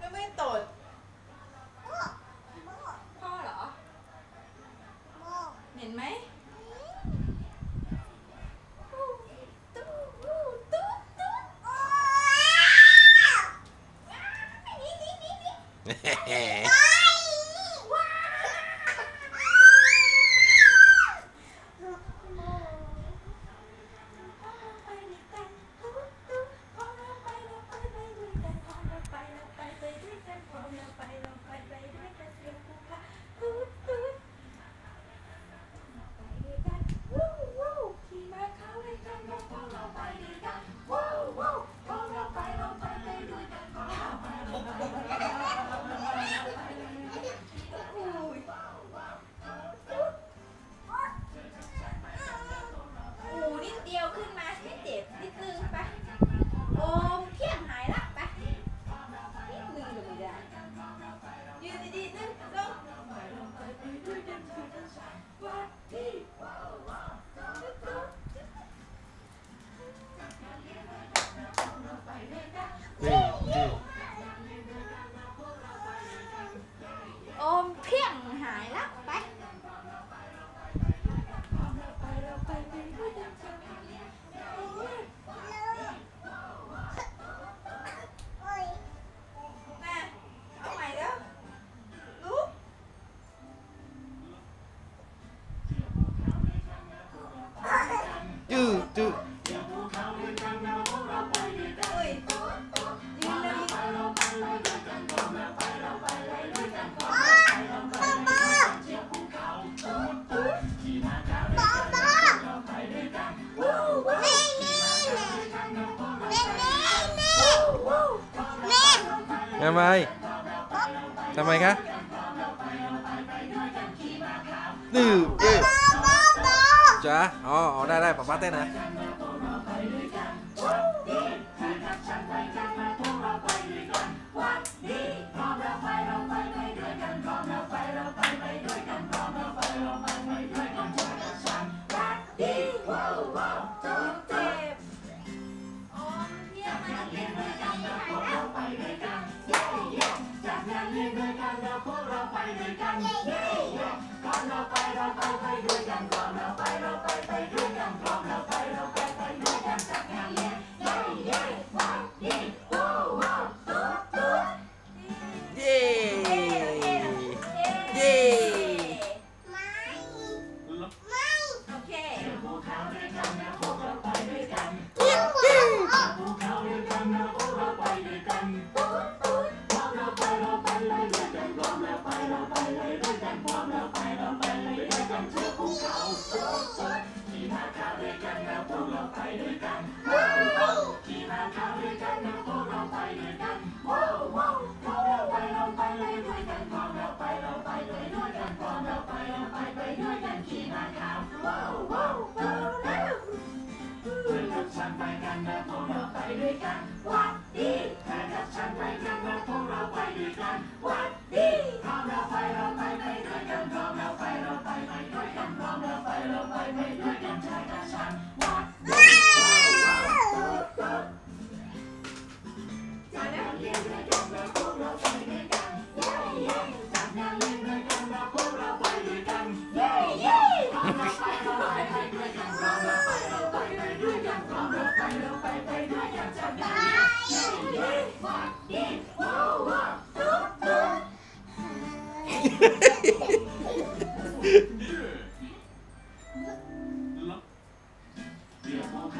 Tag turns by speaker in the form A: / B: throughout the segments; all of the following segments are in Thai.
A: ก็ไม่ตดพ่อเหรอ เห็นไหม two. Nam ơi Nam ơi khác Từ, từ. จ้ะอ๋ออ๋อได้ได้ป๊าป๊าเต้นนะเราไปด้วยกัน I need them.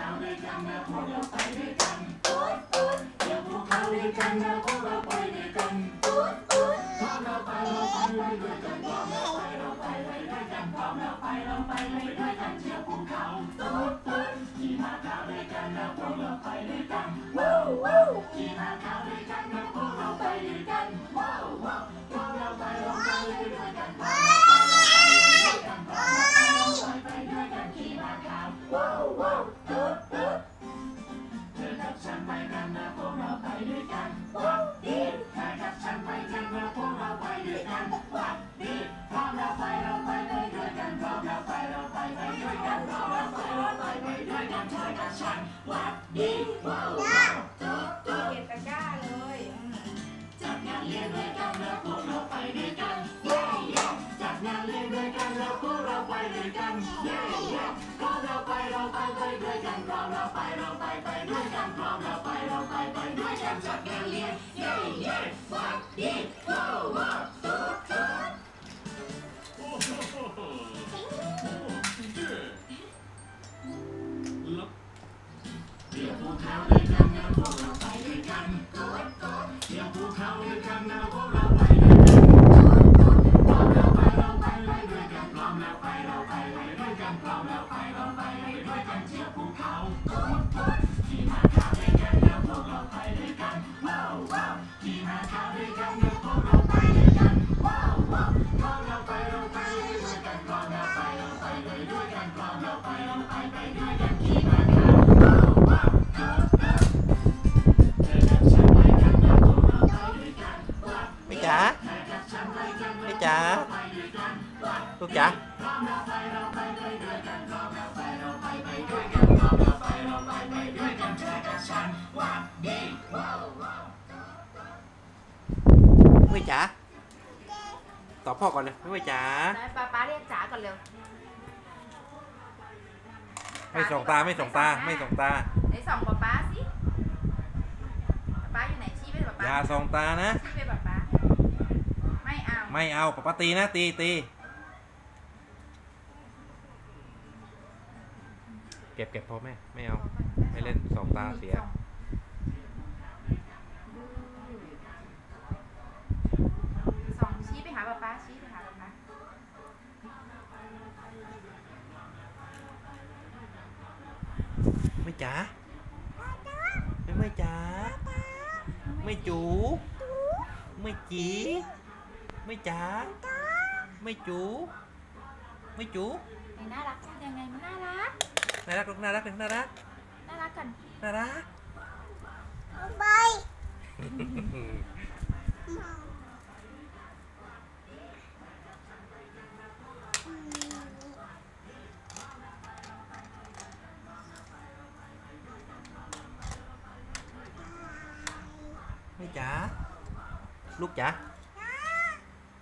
A: เราด้วกันนะพวกเราไปด้วกันปุ๊ดปุ๊เดียวพวกเราด้วยกันนะพวกเราไปด้วยกันปุ๊ดปุ๊
B: ด
A: พร้อมเรา
B: ไปเรา
A: ไปไว้ด้วกันพร้อมเราไปเราไปไว้ด้วยกันพร้อมเราไปเราไปไว้ด้วยกันเที่ยวภูเขาปุ๊ดปุ๊ดขี่ม้าขาวด้ว
B: ย
A: กันนะพวกเราไปด้วยกันวู้วู้ขี่ม้าขาวด้วยกันนะ เก็บตะกร้าเลยจัดงานเลี้ยงด้วยกันแล้วพวกเราไปด้วยกันเย้เย้จัดงานเลี้ยงด้วยกันแล้วพวกเราไปด้วยกันเย้เย้พร้เราไปเราไปไปด้วยกันพร้อเราไปเราไปไปด้วยกันพร้อเราไปเราไปไปด้วยกัน
B: How gaan we de gang naar? จ๋าลูกจ๋าไม่จ๋าตอบพ่อก่อนเลยไม่จ๋า
A: ได้ป้าป้าเรียกจ๋าก่อนเร็ว
B: ไม่ส่งตาไม่ส่งตาไม่ส่งตา
A: ไหนส่องป้าป้าสิป้าป้าอยู่ไหนชี้ไปป้า
B: อ
A: ป้า
B: ย่าส่งตานะ
A: ชี้ไปป้าป้า ไม่เอา
B: ไม่เอาปะปะตีนะตีตีเก็บเก็บพอแม่ไม่เอา ไม่เล่นสองตาเสีย
A: ส่องชี้ไปหาป้าป้าชี้ไปหาป้าป้า
B: ไม่จ๋าไม่ไม่จ๋าไม่จู ไม่จี ไม่จ๋าไม่จูไม่จู
A: ไหนน่ารักยังไงมันน่ารัก
B: น่ารัก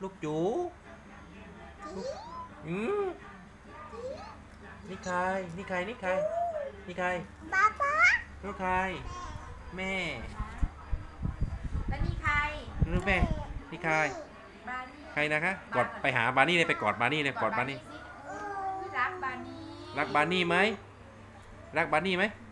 B: ลูกน่ารักลูกน่ารัก
A: น่ารักกัน
B: น่ารัก
C: ไป
B: ไม่จ๋าลูกจ๋าลูกจูลูกอืมนี่ใคร นี่ใคร นี่ใคร นี่ใคร
C: ป๊าป๊า
B: ลูกใคร แม่
A: แล้วนี่ใคร
B: ลูกแม่ นี่ใคร
A: บานี่
B: ใครนะคะ กอดไปหาบานี่เลยไปกอดบานี่เลยกอดบานี่
A: สิอุ๊ยรักบานี่
B: รักบานี่ไหม รักบานี่ไหม
A: ร